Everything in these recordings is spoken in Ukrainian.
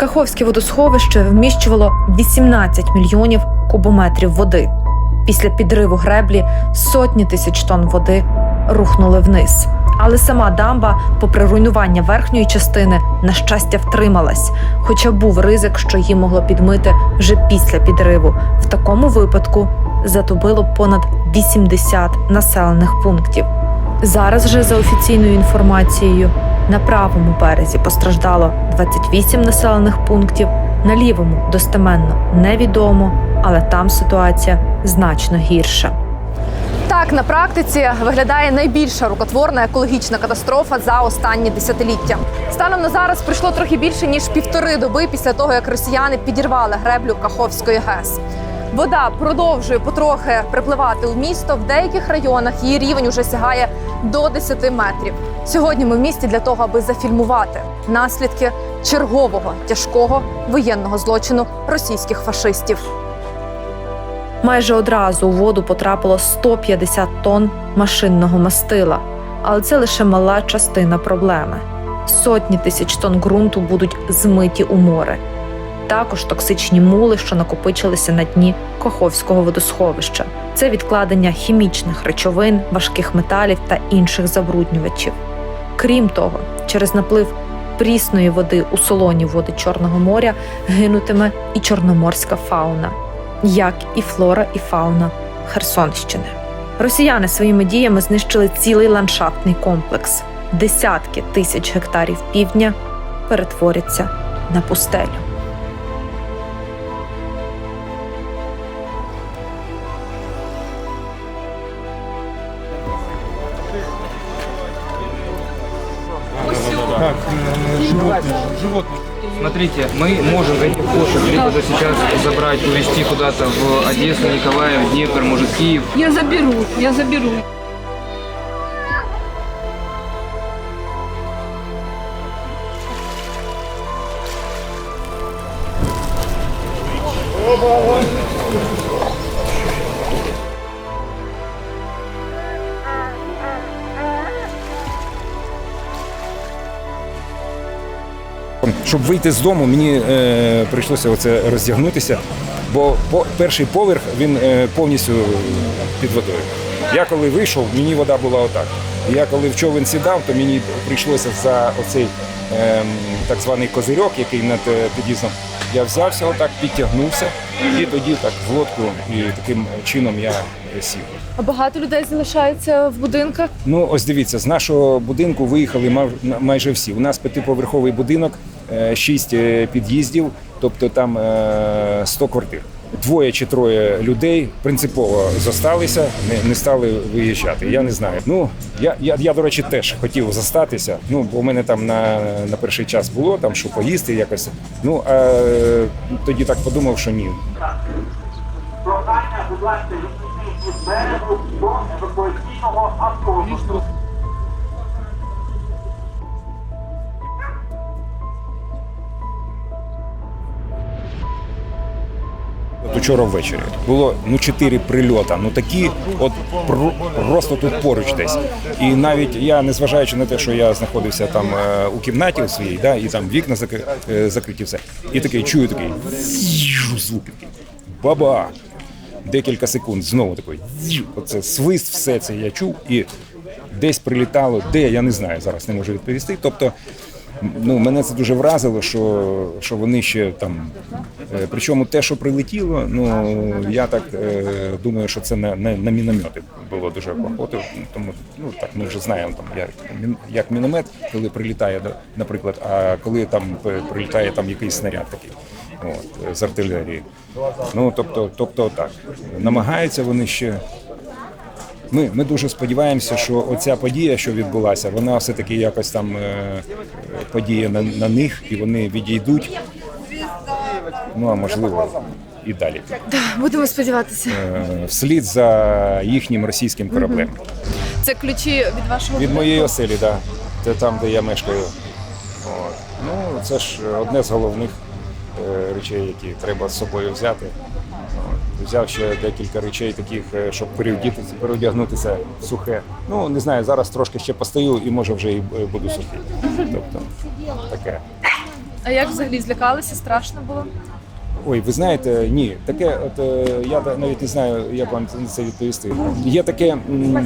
Каховське водосховище вміщувало 18 мільйонів кубометрів води. Після підриву греблі сотні тисяч тонн води рухнули вниз. Але сама дамба, попри руйнування верхньої частини, на щастя, втрималась, хоча був ризик, що її могло підмити вже після підриву. В такому випадку затопило понад 80 населених пунктів. Зараз же, за офіційною інформацією, на правому березі постраждало 28 населених пунктів, на лівому достеменно невідомо, але там ситуація значно гірша. Так на практиці виглядає найбільша рукотворна екологічна катастрофа за останні десятиліття. Станом на зараз пройшло трохи більше ніж півтори доби після того, як росіяни підірвали греблю Каховської ГЕС. Вода продовжує потрохи припливати у місто. В деяких районах її рівень уже сягає до 10 метрів. Сьогодні ми в місті для того, аби зафільмувати наслідки чергового тяжкого воєнного злочину російських фашистів. Майже одразу у воду потрапило 150 тонн машинного мастила, але це лише мала частина проблеми. Сотні тисяч тонн ґрунту будуть змиті у море. Також токсичні мули, що накопичилися на дні Каховського водосховища. Це відкладення хімічних речовин, важких металів та інших забруднювачів. Крім того, через наплив прісної води у солоні води Чорного моря гинутиме і чорноморська фауна як і флора і фауна Херсонщини. Росіяни своїми діями знищили цілий ландшафтний комплекс. Десятки тисяч гектарів півдня перетворяться на пустелю. Смотрите, мы можем этих кошек либо же сейчас забрать, увезти куда-то в Одессу, Николаев, Днепр, может Киев. Я заберу, я заберу. Щоб вийти з дому, мені е, прийшлося оце роздягнутися, бо по, перший поверх він е, повністю під водою. Я коли вийшов, мені вода була отак. І я коли в човен сідав, то мені прийшлося за оцей е, так званий козирьок, який над е, під'їздом, я взявся отак, підтягнувся, і тоді так в лодку, і таким чином я е, сів. А багато людей залишається в будинках. Ну, ось дивіться, з нашого будинку виїхали майже всі. У нас п'ятиповерховий будинок, е, шість е, під'їздів, тобто там е, 100 квартир. Двоє чи троє людей принципово зосталися, не, не стали виїжджати. Я не знаю. Ну я, я, я до речі, теж хотів зостатися. Ну, бо в мене там на, на перший час було там, що поїсти якось. Ну а е, тоді так подумав, що ні. Прохання, будь ласка, від берегу до евакуаційного автобусу. Учора ввечері було ну чотири прильота. Ну такі, от про- просто тут поруч десь. І навіть я, незважаючи на те, що я знаходився там е, у кімнаті у своїй, да, і там вікна зак- е, закриті все. І такий чую такий звук. Баба! Декілька секунд знову такий. Оце свист, все це я чув, і десь прилітало, де я не знаю, зараз не можу відповісти. Тобто ну, мене це дуже вразило, що, що вони ще там. е, Причому те, що прилетіло, ну я так е, думаю, що це на, на, на міномети було дуже похоже. Тому ну так ми вже знаємо там як, як міномет, коли прилітає, наприклад, а коли там прилітає там якийсь снаряд такий. От, з артилерії. Ну тобто, тобто так. Намагаються вони ще ми, ми дуже сподіваємося, що оця подія, що відбулася, вона все-таки якось там е, подіє на, на них і вони відійдуть. Ну а можливо і далі. Будемо сподіватися. Е, вслід за їхнім російським кораблем. Це ключі від вашого Від моєї оселі. Да. Це там, де я мешкаю. От. Ну, це ж одне з головних е, речей, які треба з собою взяти. Взяв ще декілька речей, таких, е, щоб переодітися, переодягнутися в сухе. Ну, не знаю, зараз трошки ще постою і може вже і е, буду сухий. Тобто таке. А як взагалі злякалися? Страшно було? Ой, ви знаєте, ні, таке, от е, я навіть не знаю, як вам на це відповісти. Є таке,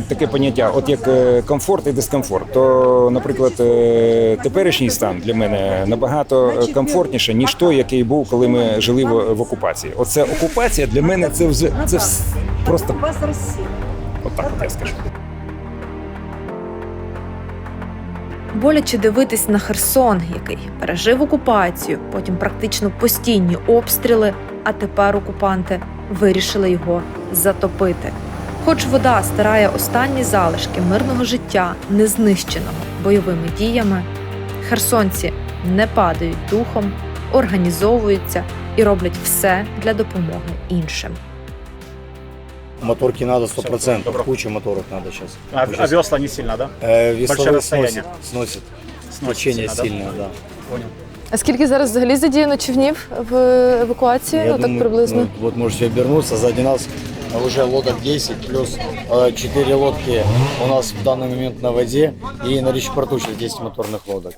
таке поняття, от як е, комфорт і дискомфорт. То, наприклад, е, теперішній стан для мене набагато комфортніше, ніж той, який був, коли ми жили в, в окупації. Оце окупація для мене це вже це просто отак, от я скажу. Боляче дивитись на Херсон, який пережив окупацію, потім практично постійні обстріли, а тепер окупанти вирішили його затопити. Хоч вода стирає останні залишки мирного життя, не знищеного бойовими діями, херсонці не падають духом, організовуються і роблять все для допомоги іншим. Моторки надо сто процентов. Куча моторов надо сейчас. А, а весла не сильно, да? Э, весовые Большое расстояние. сносит, сносит. Сносит Течение сильно, да? сильное, да. Понял. А скільки зараз взагалі задіяно човнів в евакуації? Я ну так думаю, приблизно. ну, вот можете обернуться, сзади нас уже лодок 10, плюс 4 лодки у нас в данный момент на воде, и на Речпорту сейчас 10 моторных лодок.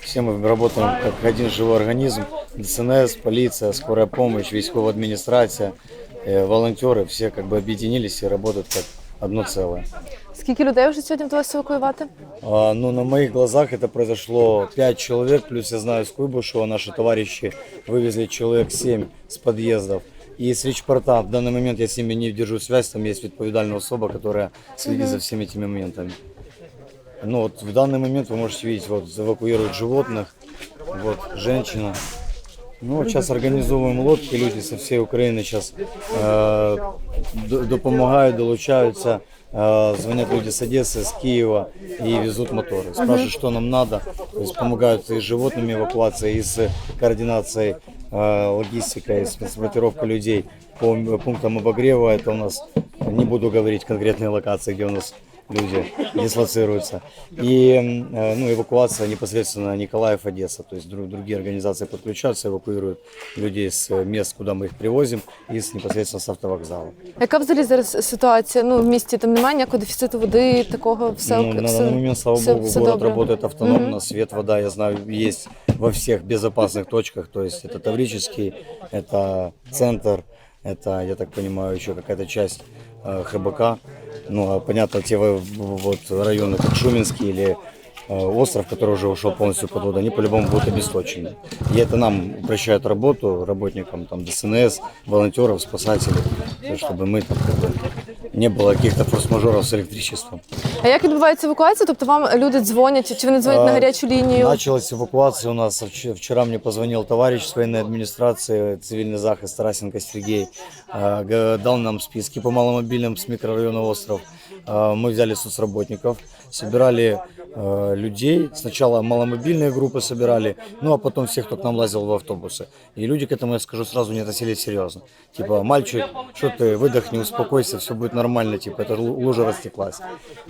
Все мы работаем как один живой организм. ДСНС, полиция, скорая помощь, військовая администрация, э, волонтеры, все как бы объединились и работают как одно целое. Скільки людей вже сьогодні вдалося евакуювати? А, Ну, на моих глазах это произошло 5 человек, плюс я знаю с Куйбышева наши товарищи вывезли человек 7 с подъездов. И с Ричпорта, в данный момент я с ними не держу связь, там есть відповідальная особа, которая следит за всеми этими моментами. Ну вот в данный момент вы можете видеть, вот эвакуируют животных, вот женщина. Ну, вот сейчас организовываем лодки, люди со всей Украины сейчас э, допомагають, долучаються, э, звонят люди с Одессы, с Киева и везут моторы. Спрашивают, что нам надо, то есть помогают и с животными эвакуацией, и с координацией, э, логистикой, с транспортировкой людей по пунктам обогрева. Это у нас, не буду говорить конкретные локации, где у нас люди дислоцируются. И м, э, ну, эвакуация непосредственно Николаев, Одесса. То есть друг- другие организации подключаются, эвакуируют людей с э, мест, куда мы их привозим, и с, непосредственно с автовокзала. Яка взагалі зараз ситуація? Ну в місті там немає ніякого дефіциту води, такого все Ну, на все- данный момент, слава все- богу, все город добре. работает автономно, свет, вода, я знаю, есть во всех безопасных точках. То есть это Таврический, это центр, это, я так понимаю, еще какая-то часть э, ХБК. Ну, а понятно, те во- вот районы, как Шуменский или э, остров, который уже ушел полностью под воду, они по-любому будут обесточены. И это нам упрощает работу работникам там, ДСНС, волонтеров, спасателей, то есть чтобы мы там как бы не было каких-то форс-мажоров с электричеством. А як відбувається евакуація? Тобто вам люди дзвонять, чи вони дзвонять на А, гарячу лінію? Началась эвакуация у нас. Вч- Вчера мне позвонил товарищ с военной администрации, цивильный захист Тарасенко Сергей. а, г- Дал нам списки по маломобильным с микрорайона Остров. А, Мы взяли соцработников, собирали э, людей. Сначала маломобильные группы собирали, ну а потом всех, кто к нам лазил в автобусы. И люди к этому, я скажу сразу, не относились серьезно. Типа, мальчик, что ты, выдохни, успокойся, все будет нормально, типа, эта лу- лужа растеклась.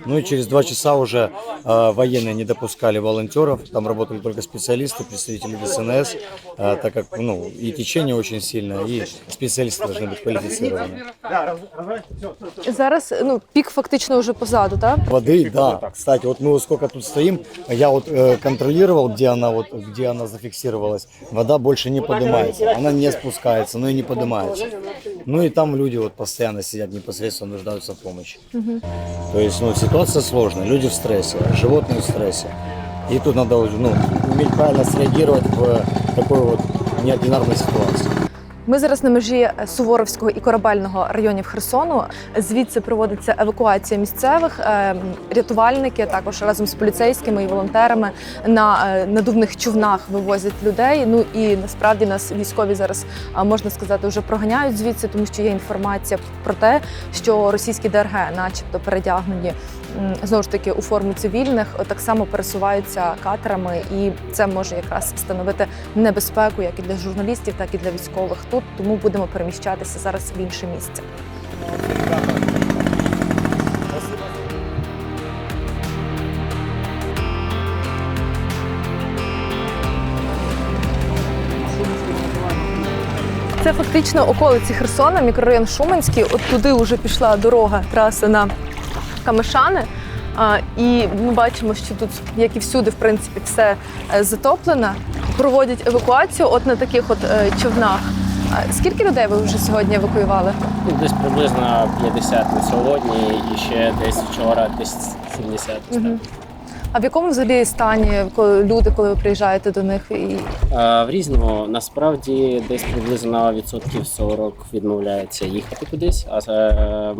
Ну и через два часа уже э, военные не допускали волонтеров, там работали только специалисты, представители ДСНС, э, так как, ну, и течение очень сильное, и специалисты должны быть квалифицированы. Зараз ну пік фактично вже позаду, так? Воды, да. Кстати, вот мы вот сколько тут стоим, я вот э, контролировал, где она вот, где она зафиксировалась. Вода больше не поднимается, она не спускается, но и не поднимается. Ну и там люди вот постоянно сидят непосредственно нуждаются в помощи. То есть, ну, ситуация сложная, люди в стрессе, животные в стрессе. И тут надо, ну, уметь правильно среагировать в такой вот неординарной ситуации. Ми зараз на межі е, Суворовського і Корабельного районів Херсону. Звідси проводиться евакуація місцевих. Е, Рятувальники також разом з поліцейськими і волонтерами на е, надувних човнах вивозять людей. Ну і насправді нас військові зараз можна сказати вже проганяють звідси, тому що є інформація про те, що російські ДРГ, начебто, передягнені знову ж таки у форму цивільних, е, так само пересуваються катерами, і це може якраз становити небезпеку як і для журналістів, так і для військових тут. Тому будемо переміщатися зараз в інше місце. Це фактично околиці Херсона, мікрорайон Шуменський. От туди вже пішла дорога, траса на Камишани. А, і ми бачимо, що тут, як і всюди, в принципі, все е, затоплено. проводять евакуацію от на таких от е, човнах. Скільки людей ви вже сьогодні евакуювали? Ну, Десь приблизно 50 на сьогодні і ще десь вчора, десь 70. ось. А в якому взагалі стані коли люди, коли ви приїжджаєте до них? І А, в різному насправді десь приблизно відсотків 40 відмовляється їхати кудись. А, е,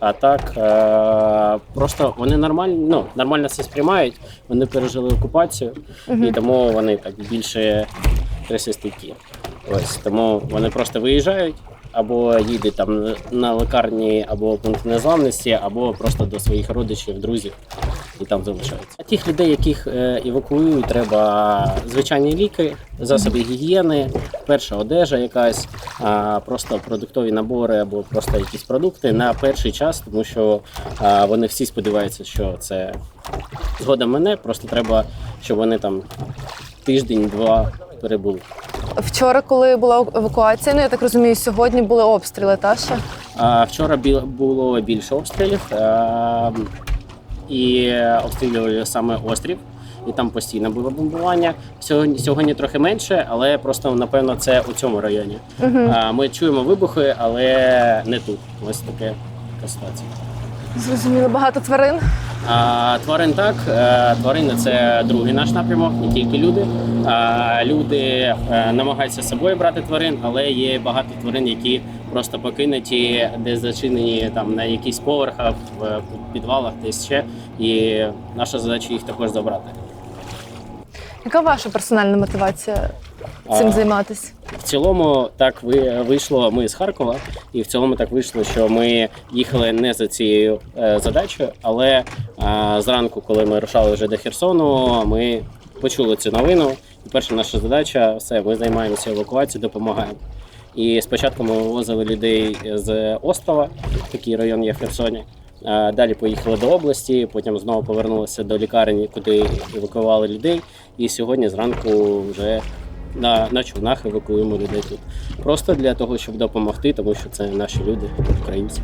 а так е, просто вони нормально, ну, нормально це сприймають. Вони пережили окупацію, і тому вони так більше трясістики. Ось тому вони просто виїжджають. Або їдуть там на лікарні, або пункт незламності, або просто до своїх родичів, друзів і там залишаються. А тих людей, яких е, евакуюють, треба звичайні ліки, засоби гігієни, перша одежа якась, просто продуктові набори або просто якісь продукти на перший час, тому що вони всі сподіваються, що це згодом мене. Просто треба, щоб вони там тиждень-два перебули. вчора, коли була евакуація, ну я так розумію, сьогодні були обстріли, та ще? А, вчора було більше обстрілів. А, і обстрілювали саме острів, і там постійно було бомбування. Сьогодні, сьогодні трохи менше, але просто напевно це у цьому районі. А, ми чуємо вибухи, але не тут. Ось таке така ситуація. Зрозуміло, багато тварин. Тварин так, е, тварини це другий наш напрямок, не тільки люди. Люди е, намагаються з собою брати тварин, але є багато тварин, які просто покинуті, десь зачинені там на якісь поверхах, в підвалах, десь ще. І наша задача їх також забрати. Яка ваша персональна мотивація цим займатися? В цілому так ви вийшло. Ми з Харкова, і в цілому так вийшло, що ми їхали не за цією е, задачею, але е, зранку, коли ми рушали вже до Херсону, ми почули цю новину. І перша наша задача все, ми займаємося евакуацією, допомагаємо. І спочатку ми вивозили людей з Острова, такий район є в Херсоні. Е, Далі поїхали до області, потім знову повернулися до лікарні, куди евакуювали людей. І сьогодні зранку вже на, на човнах евакуємо людей тут. Просто для того, щоб допомогти, тому що це наші люди, українці.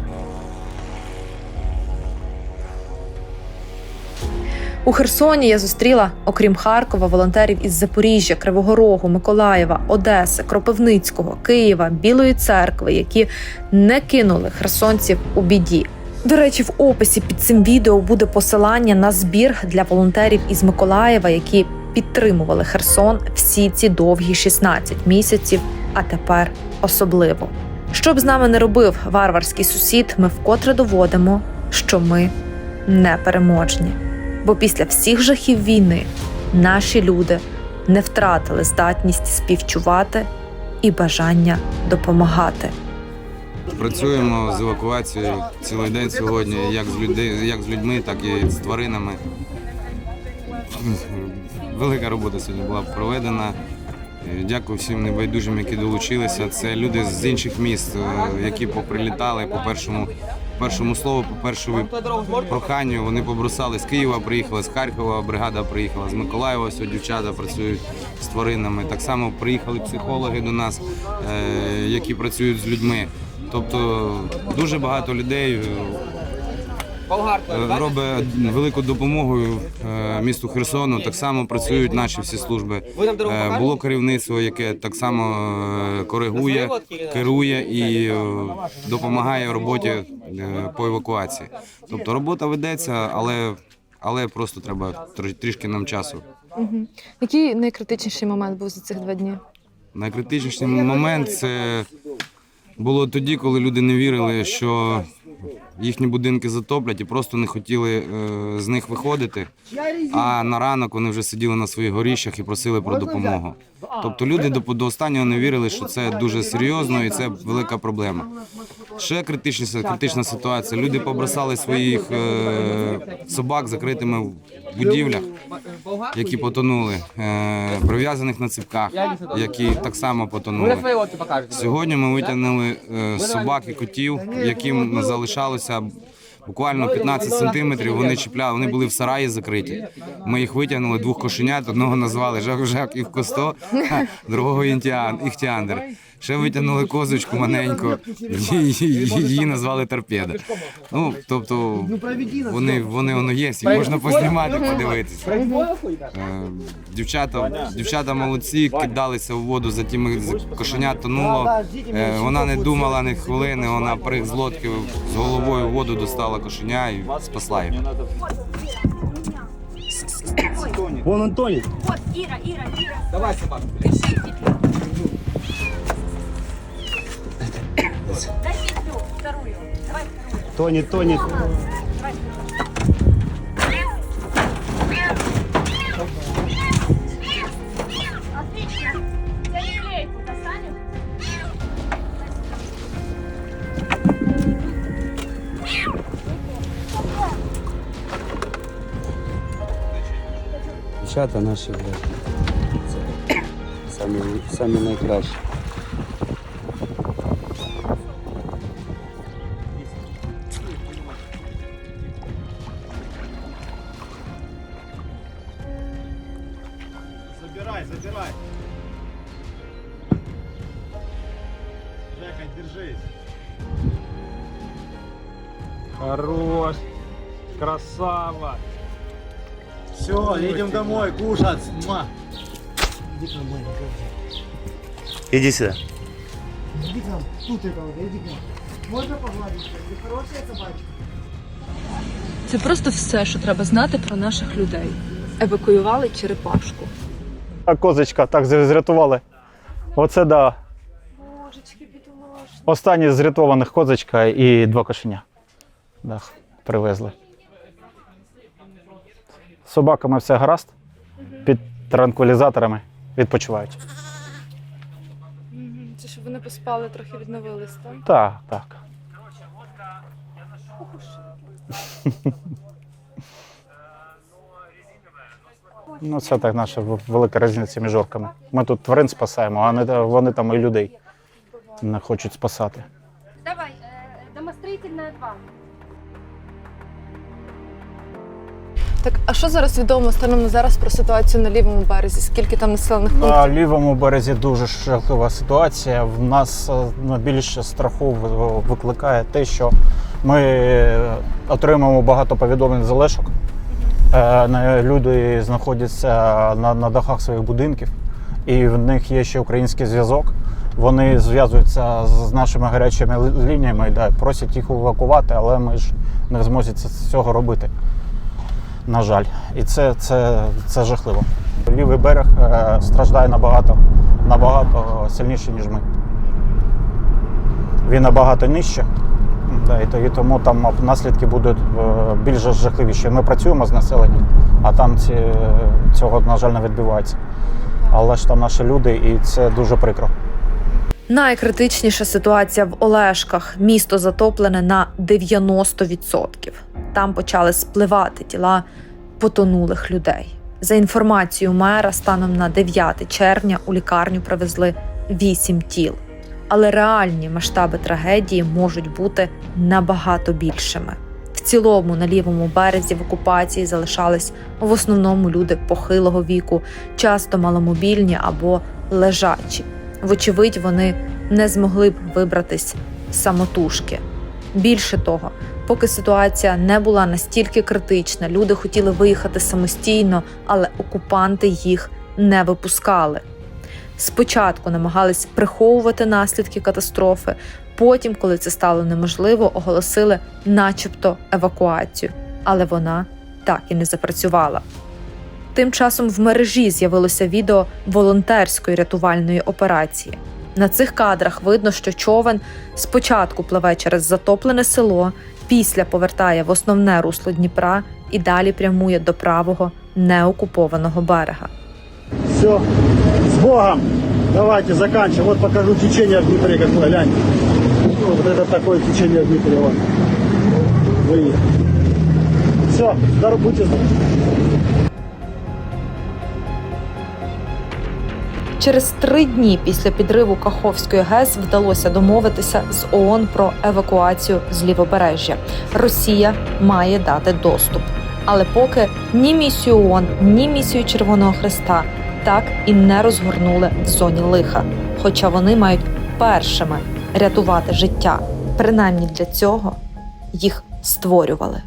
У Херсоні я зустріла, окрім Харкова, волонтерів із Запоріжжя, Кривого Рогу, Миколаєва, Одеси, Кропивницького, Києва, Білої церкви, які не кинули херсонців у біді. До речі, в описі під цим відео буде посилання на збір для волонтерів із Миколаєва, які підтримували Херсон всі ці довгі 16 місяців, а тепер особливо. Що б з нами не робив варварський сусід, ми вкотре доводимо, що ми не переможні. Бо після всіх жахів війни наші люди не втратили здатність співчувати і бажання допомагати. Працюємо з евакуацією цілий день сьогодні, як з людей, як з людьми, так і з тваринами. Велика робота сьогодні була проведена. Е, Дякую всім небайдужим, які долучилися. Це люди з інших міст, е, які поприлітали по першому, першому слову, по першому проханню. Вони побросали з Києва, приїхали з Харкова, бригада приїхала з Миколаєва. Ось дівчата працюють з тваринами. Так само приїхали психологи до нас, е, які працюють з людьми. Тобто дуже багато людей робить велику допомогу е, місту Херсону. Так само працюють наші всі служби. Е, Було керівництво, яке так само е, коригує, керує і е, допомагає в роботі е, по евакуації. Тобто робота ведеться, але, але просто треба тр- трішки нам часу. Який найкритичніший момент був за цих два дні? Найкритичніший момент це було тоді, коли люди не вірили, що їхні будинки затоплять і просто не хотіли е, з них виходити. А на ранок вони вже сиділи на своїх горіщах і просили про допомогу. Тобто люди до, до останнього не вірили, що це дуже серйозно і це велика проблема. Ще критична, критична ситуація. Люди побросали своїх е, собак закритими в будівлях, які потонули, е, прив'язаних на ципках, які так само потонули. Сьогодні ми витягнули е, собак і котів, яким залишалося буквально 15 сантиметрів. Вони чіпляли, вони були в сараї закриті. Ми їх витягнули двох кошенят. Одного назвали Жак Жак і в Косто, другого Інтіан Іхтіандр. Ще витягнули козочку маленьку, її, назвали торпеда. Ну, тобто, вони, вони воно є, і можна познімати, подивитися. Е, Дівчата, дівчата молодці, кидалися у воду за тими кошеня тонуло. Е, Вона не думала ні хвилини, вона приг з лодки з головою в воду достала кошеня і спасла його. Вон Антоний. Тони, Тони. Дівчата наші блядь, це самі, самі найкращі. Домой кушать. Муа. Иди сюда. Це просто все, що треба знати про наших людей. Евакуювали черепашку. А козочка так зрятували. Оце да. Останні з рятованих козочка і два кошеня. Да, привезли. З собаками все гаразд. Під транквілізаторами відпочивають. Це щоб вони поспали, трохи відновились, так? Так, так. Ну, це так наша велика різниця між орками. Ми тут тварин спасаємо, а вони, вони там і людей не хочуть спасати. Давай, домостроительная 2. Так, а що зараз відомо станом на зараз про ситуацію на лівому березі? Скільки там населених На лівому березі дуже жахлива ситуація. В нас е, найбільше страху викликає те, що ми отримуємо багато повідомлень з Олешок. Е, Люди знаходяться на, на дахах своїх будинків, і в них є ще український зв'язок. Вони зв'язуються з нашими гарячими лініями, да, просять їх евакувати, але ми ж не це- цього робити. На жаль, і це, це, це жахливо. Лівий берег е, страждає набагато, набагато сильніше, ніж ми. Він набагато нижче. І тому там наслідки будуть е, більш жахливіші. Ми працюємо з населенням, а там ці, цього, на жаль, не відбувається. Але ж там наші люди, і це дуже прикро. Найкритичніша ситуація в Олешках. Місто затоплене на 90%. Там почали спливати тіла потонулих людей. За інформацією мера, станом на 9 червня у лікарню привезли 8 тіл. Але реальні масштаби трагедії можуть бути набагато більшими. В цілому на лівому березі в окупації залишались в основному люди похилого віку, часто маломобільні або лежачі. Вочевидь, вони не змогли б вибратись самотужки. Більше того, поки ситуація не була настільки критична, люди хотіли виїхати самостійно, але окупанти їх не випускали. Спочатку намагались приховувати наслідки катастрофи. Потім, коли це стало неможливо, оголосили, начебто, евакуацію, але вона так і не запрацювала. Тим часом в мережі з'явилося відео волонтерської рятувальної операції. На цих кадрах видно, що човен спочатку пливе через затоплене село, після повертає в основне русло Дніпра і далі прямує до правого неокупованого берега. Все, с Богом. Давайте заканчиваем. Вот покажу течение в Днепре какое, глянь. Ну, Вот это такое течение в Днепре. Вот. Вы. Все, здоров, будьте здоровы. Через три дні після підриву Каховської ГЕС вдалося домовитися з ООН про евакуацію з лівобережжя. Росія має дати доступ. Але поки ні місію ООН, ні місію Червоного Христа так і не розгорнули в зоні лиха, хоча вони мають першими рятувати життя. Принаймні для цього їх створювали.